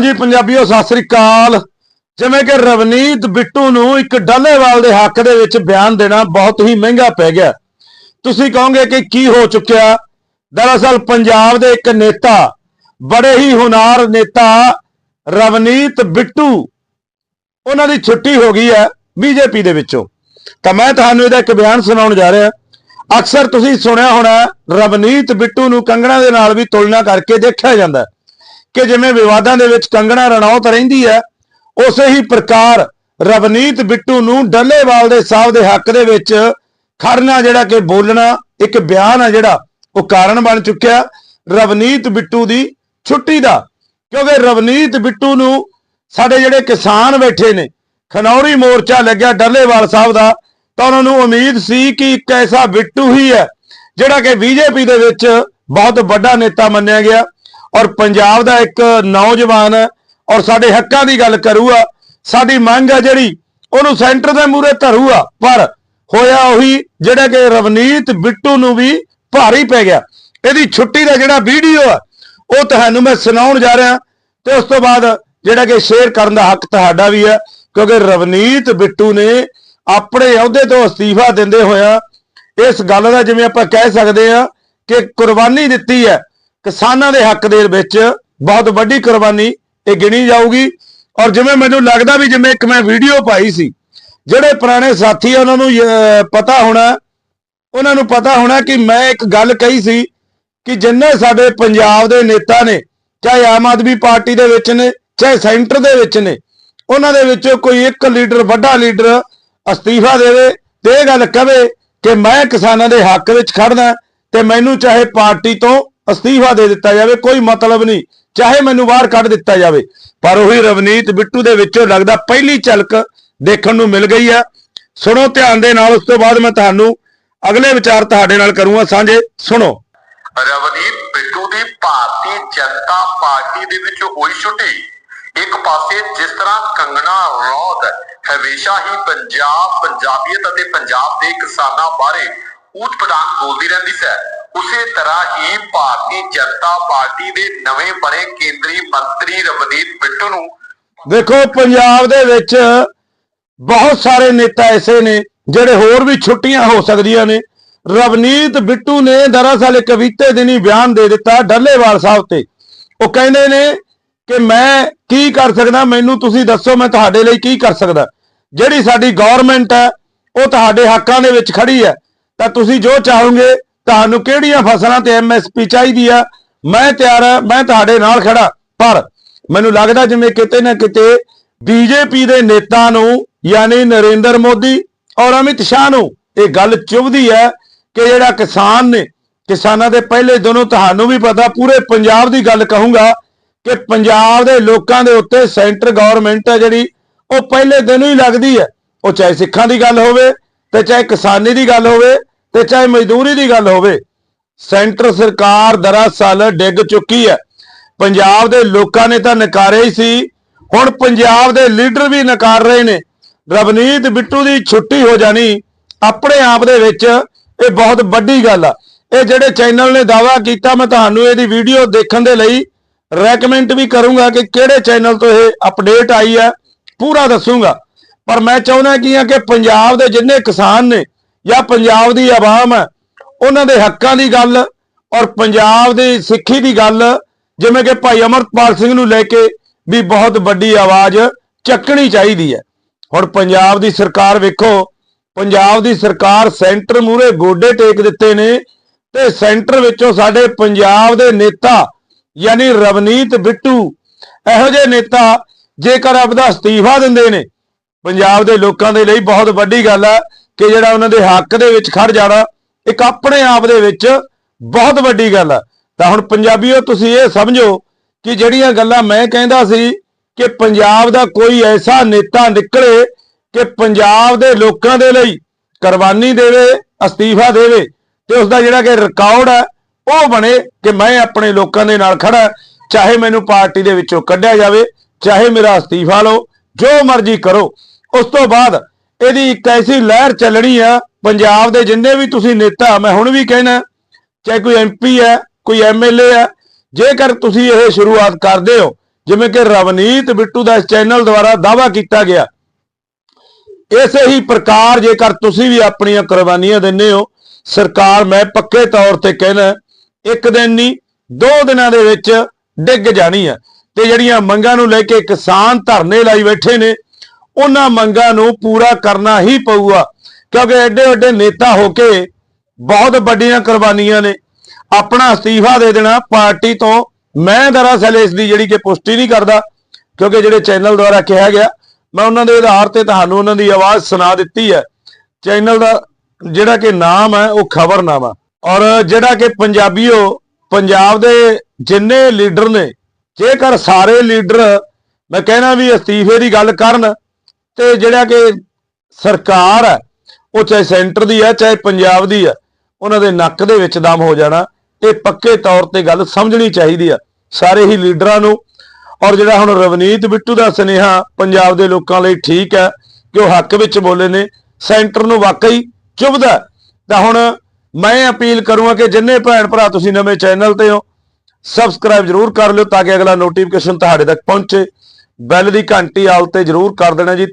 ਹਾਂਜੀ, ਪੰਜਾਬੀਓ, ਸਤਿ ਸ੍ਰੀ ਅਕਾਲ। ਜਿਵੇਂ ਕਿ ਰਵਨੀਤ ਬਿੱਟੂ ਨੂੰ ਇੱਕ ਡੱਲੇਵਾਲ ਦੇ ਹੱਕ ਦੇ ਵਿੱਚ ਬਿਆਨ ਦੇਣਾ ਬਹੁਤ ਹੀ ਮਹਿੰਗਾ ਪੈ ਗਿਆ। ਤੁਸੀਂ ਕਹੋਗੇ ਕਿ ਕੀ ਹੋ ਚੁੱਕਿਆ? ਦਰਅਸਲ ਪੰਜਾਬ ਦੇ ਇੱਕ ਨੇਤਾ, ਬੜੇ ਹੀ ਹੁਨਾਰ ਨੇਤਾ ਰਵਨੀਤ ਬਿੱਟੂ, ਉਹਨਾਂ ਦੀ ਛੁੱਟੀ ਹੋ ਗਈ ਹੈ ਬੀਜੇਪੀ ਦੇ ਵਿੱਚੋਂ। ਤਾਂ ਮੈਂ ਤੁਹਾਨੂੰ ਇਹਦਾ ਇੱਕ ਬਿਆਨ ਸੁਣਾਉਣ ਜਾ ਰਿਹਾ। ਅਕਸਰ ਤੁਸੀਂ ਸੁਣਿਆ ਹੋਣਾ, ਰਵਨੀਤ ਬਿੱਟੂ ਨੂੰ ਕੰਗਣਾ ਦੇ ਨਾਲ ਵੀ ਤੁਲਨਾ ਕਰਕੇ ਦੇਖਿਆ ਜਾਂਦਾ ਹੈ। ਕਿ ਜਿਵੇਂ ਵਿਵਾਦਾਂ ਦੇ ਵਿੱਚ ਕੰਗਣਾ ਰਣੌਤ ਰਹਿੰਦੀ ਹੈ, ਉਸੇ ਹੀ ਪ੍ਰਕਾਰ ਰਵਨੀਤ ਬਿੱਟੂ ਨੂੰ ਡੱਲੇਵਾਲ ਦੇ ਸਾਹਿਬ ਦੇ ਹੱਕ ਦੇ ਵਿੱਚ ਖੜਨਾ ਜਿਹੜਾ ਕਿ ਬੋਲਣਾ ਇੱਕ ਬਿਆਨ ਹੈ ਜਿਹੜਾ, ਉਹ ਕਾਰਨ ਬਣ ਚੁੱਕਿਆ ਰਵਨੀਤ ਬਿੱਟੂ ਦੀ ਛੁੱਟੀ ਦਾ। ਕਿਉਂਕਿ ਰਵਨੀਤ ਬਿੱਟੂ ਨੂੰ ਸਾਡੇ ਜਿਹੜੇ ਕਿਸਾਨ ਬੈਠੇ ਨੇ, ਖਨੌਰੀ ਮੋਰਚਾ ਲੱਗਿਆ ਡੱਲੇਵਾਲ ਸਾਹਿਬ ਦਾ, ਤਾਂ ਉਹਨਾਂ ਨੂੰ ਉਮੀਦ ਸੀ ਕਿ ਇੱਕ ਐਸਾ ਬਿੱਟੂ ਹੀ ਹੈ, ਜਿਹੜਾ ਕਿ ਬੀਜੇਪੀ ਦੇ ਵਿੱਚ ਬਹੁਤ ਵੱਡਾ ਨੇਤਾ ਮੰਨਿਆ ਗਿਆ। ਔਰ ਪੰਜਾਬ ਦਾ ਇੱਕ ਨੌਜਵਾਨ ਔਰ ਸਾਡੇ ਹੱਕਾਂ ਦੀ ਗੱਲ ਕਰੂਗਾ ਸਾਡੀ ਮੰਗ ਹੈ ਜਿਹੜੀ, ਉਹਨੂੰ ਸੈਂਟਰ ਦੇ ਮੂਰੇ ਧਰੂਗਾ ਪਰ ਹੋਇਆ ਉਹੀ ਜਿਹੜਾ ਕਿ ਰਵਨੀਤ ਬਿੱਟੂ ਨੂੰ ਵੀ ਭਾਰੀ ਪੈ ਗਿਆ। ਇਹਦੀ ਛੁੱਟੀ ਦਾ ਜਿਹੜਾ ਵੀਡੀਓ ਆ, ਉਹ ਤੁਹਾਨੂੰ ਮੈਂ ਸੁਣਾਉਣ ਜਾ ਰਿਹਾ, ਤੇ ਉਸ ਤੋਂ ਬਾਅਦ ਜਿਹੜਾ ਕਿ ਸ਼ੇਅਰ ਕਰਨ ਦਾ ਹੱਕ ਤੁਹਾਡਾ ਵੀ ਹੈ ਕਿਉਂਕਿ ਰਵਨੀਤ ਬਿੱਟੂ ਨੇ ਆਪਣੇ ਅਹੁਦੇ ਤੋਂ ਅਸਤੀਫਾ ਦਿੰਦੇ ਹੋਇਆ ਇਸ ਗੱਲ ਦਾ ਜਿਵੇਂ ਆਪਾਂ ਕਹਿ ਸਕਦੇ ਆ ਕਿ ਕੁਰਬਾਨੀ ਦਿੱਤੀ ਹੈ ਕਿਸਾਨਾਂ ਦੇ ਹੱਕ ਦੇ ਵਿੱਚ ਬਹੁਤ ਵੱਡੀ ਕੁਰਬਾਨੀ ਇਹ ਗਿਣੀ ਜਾਊਗੀ। ਔਰ ਜਿਵੇਂ ਮੈਨੂੰ ਲੱਗਦਾ ਵੀ ਜਿਵੇਂ ਇੱਕ ਮੈਂ ਵੀਡੀਓ ਪਾਈ ਸੀ, ਜਿਹੜੇ ਪੁਰਾਣੇ ਸਾਥੀ ਆ, ਉਹਨਾਂ ਨੂੰ ਪਤਾ ਹੋਣਾ, ਉਹਨਾਂ ਨੂੰ ਪਤਾ ਹੋਣਾ ਕਿ ਮੈਂ ਇੱਕ ਗੱਲ ਕਹੀ ਸੀ ਕਿ ਜਿੰਨੇ ਸਾਡੇ ਪੰਜਾਬ ਦੇ ਨੇਤਾ ਨੇ, ਚਾਹੇ ਆਮ ਆਦਮੀ ਪਾਰਟੀ ਦੇ ਵਿੱਚ ਨੇ, ਚਾਹੇ ਸੈਂਟਰ ਦੇ ਵਿੱਚ ਨੇ, ਉਹਨਾਂ ਦੇ ਵਿੱਚੋਂ ਕੋਈ ਇੱਕ ਲੀਡਰ, ਵੱਡਾ ਲੀਡਰ ਅਸਤੀਫਾ ਦੇਵੇ ਤੇ ਇਹ ਗੱਲ ਕਵੇ ਕਿ ਮੈਂ ਕਿਸਾਨਾਂ ਦੇ ਹੱਕ ਵਿੱਚ ਖੜਦਾ ਤੇ ਮੈਨੂੰ ਚਾਹੇ ਪਾਰਟੀ ਤੋਂ ਅਸਤੀਫਾ ਦੇ ਦਿੱਤਾ ਜਾਵੇ, ਕੋਈ ਮਤਲਬ ਨਹੀਂ। ਚਾਹੇ ਮੈਨੂੰ ਬਾਹਰ ਕੱਢ ਦਿੱਤਾ ਜਾਵੇ, ਪਰ ਉਹੀ ਰਵਨੀਤ ਬਿੱਟੂ ਦੇ ਵਿੱਚੋਂ ਲੱਗਦਾ ਪਹਿਲੀ ਝਲਕ ਦੇਖਣ ਨੂੰ ਮਿਲ ਗਈ ਹੈ ਸੁਣੋ ਧਿਆਨ ਦੇ ਨਾਲ, ਉਸ ਤੋਂ ਬਾਅਦ ਮੈਂ ਤੁਹਾਨੂੰ ਅਗਲੇ ਵਿਚਾਰ ਤੁਹਾਡੇ ਨਾਲ ਕਰੂੰਗਾ ਸਾਂਝੇ। ਸੁਣੋ। ਰਵਨੀਤ ਬਿੱਟੂ ਦੀ ਭਾਰਤੀ ਜਨਤਾ ਪਾਰਟੀ ਦੇ ਵਿੱਚ ਹੋਈ ਛੁੱਟੀ। ਇੱਕ ਪਾਸੇ ਜਿਸ ਤਰ੍ਹਾਂ ਕੰਗਣਾ ਰੌਤ ਹਮੇਸ਼ਾ ਹੀ ਪੰਜਾਬ, ਪੰਜਾਬੀਅਤ ਅਤੇ ਪੰਜਾਬ ਦੇ ਕਿਸਾਨਾਂ ਬਾਰੇ ਊਟ ਪਟਾਂਗ ਬੋਲਦੀ ਰਹਿੰਦੀ ਸੀ। ਉਸੇ ਤਰ੍ਹਾਂ ਹੀ ਭਾਰਤੀ ਜਨਤਾ ਪਾਰਟੀ ਦੇ ਨਵੇਂ ਬਣੇ ਕੇਂਦਰੀ ਮੰਤਰੀ ਰਵਨੀਤ ਬਿੱਟੂ ਨੂੰ ਦੇਖੋ, ਪੰਜਾਬ ਦੇ ਵਿੱਚ ਬਹੁਤ ਸਾਰੇ ਨੇਤਾ ਐਸੇ ਨੇ ਜਿਹੜੇ ਹੋਰ ਵੀ ਛੁੱਟੀਆਂ ਹੋ ਸਕਦੀਆਂ ਨੇ। ਰਵਨੀਤ ਬਿੱਟੂ ਨੇ ਦਰਅਸਲ ਇੱਕ ਬੀਤੇ ਦਿਨੀ ਬਿਆਨ ਦੇ ਦਿੱਤਾ ਡੱਲੇਵਾਲ ਸਾਹਿਬ ਤੇ। ਉਹ ਕਹਿੰਦੇ ਨੇ ਕਿ ਮੈਂ ਕੀ ਕਰ ਸਕਦਾ, ਮੈਨੂੰ ਤੁਸੀਂ ਦੱਸੋ ਮੈਂ ਤੁਹਾਡੇ ਲਈ ਕੀ ਕਰ ਸਕਦਾ। ਜਿਹੜੀ ਸਾਡੀ ਗਵਰਨਮੈਂਟ ਹੈ, ਉਹ ਤੁਹਾਡੇ ਹੱਕਾਂ ਦੇ ਵਿੱਚ ਖੜੀ ਹੈ। ਤਾਂ ਤੁਸੀਂ ਜੋ ਚਾਹੋਗੇ ਤੁਹਾਨੂੰ ਕਿਹੜੀਆਂ ਫਸਲਾਂ ਤੇ ਐਮਐਸਪੀ ਚਾਹੀਦੀ ਆ? ਮੈਂ ਤਿਆਰ ਹਾਂ ਮੈਂ ਤੁਹਾਡੇ ਨਾਲ ਖੜਾ। ਪਰ ਮੈਨੂੰ ਲੱਗਦਾ ਜਿਵੇਂ ਕਿਤੇ ਨਾ ਕਿਤੇ ਬੀਜੇਪੀ ਦੇ ਨੇਤਾ ਨੂੰ, ਯਾਨੀ ਨਰਿੰਦਰ ਮੋਦੀ ਔਰ ਅਮਿਤ ਸ਼ਾਹ ਨੂੰ ਇਹ ਗੱਲ ਚੁਭਦੀ ਹੈ ਕਿ ਜਿਹੜਾ ਕਿਸਾਨ ਨੇ, ਕਿਸਾਨਾਂ ਦੇ ਪਹਿਲੇ ਦਿਨੋਂ ਤੁਹਾਨੂੰ ਵੀ ਪਤਾ, ਪੂਰੇ ਪੰਜਾਬ ਦੀ ਗੱਲ ਕਹੂੰਗਾ ਕਿ ਪੰਜਾਬ ਦੇ ਲੋਕਾਂ ਦੇ ਉੱਤੇ ਸੈਂਟਰ ਗਵਰਨਮੈਂਟ ਹੈ ਜਿਹੜੀ, ਉਹ ਪਹਿਲੇ ਦਿਨੋਂ ਹੀ ਲੱਗਦੀ ਹੈ ਉਹ ਚਾਹੇ ਸਿੱਖਾਂ ਦੀ ਗੱਲ ਹੋਵੇ ਤੇ ਚਾਹੇ ਕਿਸਾਨੀ ਦੀ ਗੱਲ ਹੋਵੇ ਤੇ ਚਾਹੇ ਮਜ਼ਦੂਰੀ ਦੀ ਗੱਲ ਹੋਵੇ, ਸੈਂਟਰ ਸਰਕਾਰ ਦਰਅਸਲ ਡਿੱਗ ਚੁੱਕੀ ਹੈ। ਪੰਜਾਬ ਦੇ ਲੋਕਾਂ ਨੇ ਤਾਂ ਨਕਾਰੇ ਹੀ ਸੀ। ਹੁਣ ਪੰਜਾਬ ਦੇ ਲੀਡਰ ਵੀ ਨਕਾਰ ਰਹੇ ਨੇ। ਰਵਨੀਤ ਬਿੱਟੂ ਦੀ ਛੁੱਟੀ ਹੋ ਜਾਣੀ ਆਪਣੇ ਆਪ ਦੇ ਵਿੱਚ, ਇਹ ਬਹੁਤ ਵੱਡੀ ਗੱਲ ਆ। ਇਹ ਜਿਹੜੇ ਚੈਨਲ ਨੇ ਦਾਵਾ ਕੀਤਾ, ਮੈਂ ਤੁਹਾਨੂੰ ਇਹਦੀ ਵੀਡੀਓ ਦੇਖਣ ਦੇ ਲਈ ਰეკਮੈਂਡ ਵੀ ਕਰੂੰਗਾ ਕਿ ਕਿਹੜੇ ਚੈਨਲ ਤੋਂ ਇਹ ਅਪਡੇਟ ਆਈ ਹੈ, ਪੂਰਾ ਦੱਸੂਗਾ। ਪਰ ਮੈਂ ਚਾਹੁੰਦਾ ਕੀ ਆ ਕਿ ਪੰਜਾਬ ਦੇ ਜਿੰਨੇ ਕਿਸਾਨ ਨੇ ਜਾਂ ਪੰਜਾਬ ਦੀ ਆਵਾਮ ਹੈ ਉਹਨਾਂ ਦੇ ਹੱਕਾਂ ਦੀ ਗੱਲ ਔਰ ਪੰਜਾਬ ਦੀ ਸਿੱਖੀ ਦੀ ਗੱਲ, ਜਿਵੇਂ ਕਿ ਭਾਈ ਅਮਰਪਾਲ ਸਿੰਘ ਨੂੰ ਲੈ ਕੇ ਵੀ ਬਹੁਤ ਵੱਡੀ ਆਵਾਜ਼ ਚੱਕਣੀ ਚਾਹੀਦੀ ਹੈ। ਹੁਣ ਪੰਜਾਬ ਦੀ ਸਰਕਾਰ ਵੇਖੋ, ਪੰਜਾਬ ਦੀ ਸਰਕਾਰ ਸੈਂਟਰ ਮੂਰੇ ਗੋਡੇ ਟੇਕ ਦਿੱਤੇ ਨੇ ਤੇ ਸੈਂਟਰ ਵਿੱਚੋਂ ਸਾਡੇ ਪੰਜਾਬ ਦੇ ਨੇਤਾ, ਯਾਨੀ ਰਵਨੀਤ ਬਿੱਟੂ, ਇਹੋ ਜਿਹੇ ਨੇਤਾ ਜੇਕਰ ਆਪਦਾ ਅਸਤੀਫਾ ਦਿੰਦੇ ਨੇ, ਪੰਜਾਬ ਦੇ ਲੋਕਾਂ ਦੇ ਲਈ ਬਹੁਤ ਵੱਡੀ ਗੱਲ ਹੈ। ਕਿ ਜਿਹੜਾ ਉਹਨਾਂ ਦੇ ਹੱਕ ਦੇ ਵਿੱਚ ਖੜ ਜਾਣਾ, ਇੱਕ ਆਪਣੇ ਆਪ ਦੇ ਵਿੱਚ ਬਹੁਤ ਵੱਡੀ ਗੱਲ ਹੈ ਤਾਂ ਹੁਣ ਪੰਜਾਬੀਓ, ਤੁਸੀਂ ਇਹ ਸਮਝੋ ਕਿ ਜਿਹੜੀਆਂ ਗੱਲਾਂ ਮੈਂ ਕਹਿੰਦਾ ਸੀ ਕਿ ਪੰਜਾਬ ਦਾ ਕੋਈ ਐਸਾ ਨੇਤਾ ਨਿਕਲੇ ਕਿ ਪੰਜਾਬ ਦੇ ਲੋਕਾਂ ਦੇ ਲਈ ਕੁਰਬਾਨੀ ਦੇਵੇ, ਅਸਤੀਫਾ ਦੇਵੇ ਤੇ ਉਸ ਦਾ ਜਿਹੜਾ ਕਿ ਰਿਕਾਰਡ ਹੈ ਉਹ ਬਣੇ ਕਿ ਮੈਂ ਆਪਣੇ ਲੋਕਾਂ ਦੇ ਨਾਲ ਖੜਾ ਚਾਹੇ ਮੈਨੂੰ ਪਾਰਟੀ ਦੇ ਵਿੱਚੋਂ ਕੱਢਿਆ ਜਾਵੇ, ਚਾਹੇ ਮੇਰਾ ਅਸਤੀਫਾ ਲਓ, ਜੋ ਮਰਜ਼ੀ ਕਰੋ। ਉਸ ਤੋਂ ਬਾਅਦ ਇਹਦੀ ਇੱਕ ਐਸੀ ਲਹਿਰ ਚੱਲਣੀ ਆ, ਪੰਜਾਬ ਦੇ ਜਿੰਨੇ ਵੀ ਤੁਸੀਂ ਨੇਤਾ, ਮੈਂ ਹੁਣ ਵੀ ਕਹਿਣਾ, ਚਾਹੇ ਕੋਈ ਐਮਪੀ ਹੈ, ਕੋਈ ਐਮਐਲਏ ਹੈ, ਜੇਕਰ ਤੁਸੀਂ ਇਹ ਸ਼ੁਰੂਆਤ ਕਰਦੇ ਹੋ, ਜਿਵੇਂ ਕਿ ਰਵਨੀਤ ਬਿੱਟੂ ਦਾ ਇਸ ਚੈਨਲ ਦੁਆਰਾ ਦਾਵਾ ਕੀਤਾ ਗਿਆ, ਇਸੇ ਹੀ ਪ੍ਰਕਾਰ ਜੇਕਰ ਤੁਸੀਂ ਵੀ ਆਪਣੀਆਂ ਕੁਰਬਾਨੀਆਂ ਦਿੰਦੇ ਹੋ, ਸਰਕਾਰ, ਮੈਂ ਪੱਕੇ ਤੌਰ ਤੇ ਕਹਿਣਾ, ਇੱਕ ਦਿਨ ਨਹੀਂ, ਦੋ ਦਿਨਾਂ ਦੇ ਵਿੱਚ ਡਿੱਗ ਜਾਣੀ ਹੈ ਤੇ ਜਿਹੜੀਆਂ ਮੰਗਾਂ ਨੂੰ ਲੈ ਕੇ ਕਿਸਾਨ ਧਰਨੇ ਲਾਈ ਬੈਠੇ ਨੇ ਉਹਨਾਂ ਮੰਗਾਂ ਨੂੰ ਪੂਰਾ ਕਰਨਾ ਹੀ ਪਊਗਾ। ਕਿਉਂਕਿ ਐਡੇ ਵੱਡੇ ਨੇਤਾ ਹੋ ਕੇ ਬਹੁਤ ਵੱਡੀਆਂ ਕੁਰਬਾਨੀਆਂ ਨੇ। ਆਪਣਾ ਅਸਤੀਫਾ ਦੇ ਦੇਣਾ ਪਾਰਟੀ ਤੋਂ। ਮੈਂ ਦਰਅਸਲ ਇਸ ਦੀ ਜਿਹੜੀ ਕਿ ਪੁਸ਼ਟੀ ਨਹੀਂ ਕਰਦਾ, ਕਿਉਂਕਿ ਜਿਹੜੇ ਚੈਨਲ ਦੁਆਰਾ ਕਿਹਾ ਗਿਆ, ਮੈਂ ਉਹਨਾਂ ਦੇ ਆਧਾਰ ਤੇ ਤੁਹਾਨੂੰ ਉਹਨਾਂ ਦੀ ਆਵਾਜ਼ ਸੁਣਾ ਦਿੱਤੀ ਹੈ। ਚੈਨਲ ਦਾ ਜਿਹੜਾ ਕਿ ਨਾਮ ਹੈ, ਉਹ ਖਬਰਨਾਮਾ। ਔਰ ਜਿਹੜਾ ਕਿ ਪੰਜਾਬੀਓ, ਪੰਜਾਬ ਦੇ ਜਿੰਨੇ ਲੀਡਰ ਨੇ, ਜੇਕਰ ਸਾਰੇ ਲੀਡਰ, ਮੈਂ ਕਹਿਣਾ ਵੀ ਅਸਤੀਫੇ ਦੀ ਗੱਲ ਕਰਨ ਤੇ ਜਿਹੜਾ ਕਿ ਸਰਕਾਰ ਹੈ, ਉਹ ਚਾਹੇ ਸੈਂਟਰ ਦੀ ਹੈ, ਚਾਹੇ ਪੰਜਾਬ ਦੀ ਹੈ, ਉਹਨਾਂ ਦੇ ਨੱਕ ਦੇ ਵਿੱਚ ਦਮ ਹੋ ਜਾਣਾ। ਇਹ ਪੱਕੇ ਤੌਰ ਤੇ ਗੱਲ ਸਮਝਣੀ ਚਾਹੀਦੀ ਆ ਸਾਰੇ ਹੀ ਲੀਡਰਾਂ ਨੂੰ। ਔਰ ਜਿਹੜਾ ਹੁਣ ਰਵਨੀਤ ਬਿੱਟੂ ਦਾ ਸੁਨੇਹਾ ਪੰਜਾਬ ਦੇ ਲੋਕਾਂ ਲਈ ਠੀਕ ਹੈ ਕਿ ਉਹ ਹੱਕ ਵਿੱਚ ਬੋਲੇ ਨੇ, ਸੈਂਟਰ ਨੂੰ ਵਾਕਈ ਚੁਭਦਾ ਤਾਂ ਹੁਣ ਮੈਂ ਅਪੀਲ ਕਰੂੰਗਾ ਕਿ ਜਿੰਨੇ ਭੈਣ ਭਰਾ ਤੁਸੀਂ ਨਵੇਂ ਚੈਨਲ ਤੇ ਹੋ, ਸਬਸਕ੍ਰਾਈਬ ਜਰੂਰ ਕਰ ਲਿਓ ਤਾਂ ਕਿ ਅਗਲਾ ਨੋਟੀਫਿਕੇਸ਼ਨ ਤੁਹਾਡੇ ਤੱਕ ਪਹੁੰਚੇ। ਬੈਲ ਦੀ ਘੰਟੀ ਆਲ ਤੇ ਜਰੂਰ ਕਰ ਦੇਣਾ ਜੀ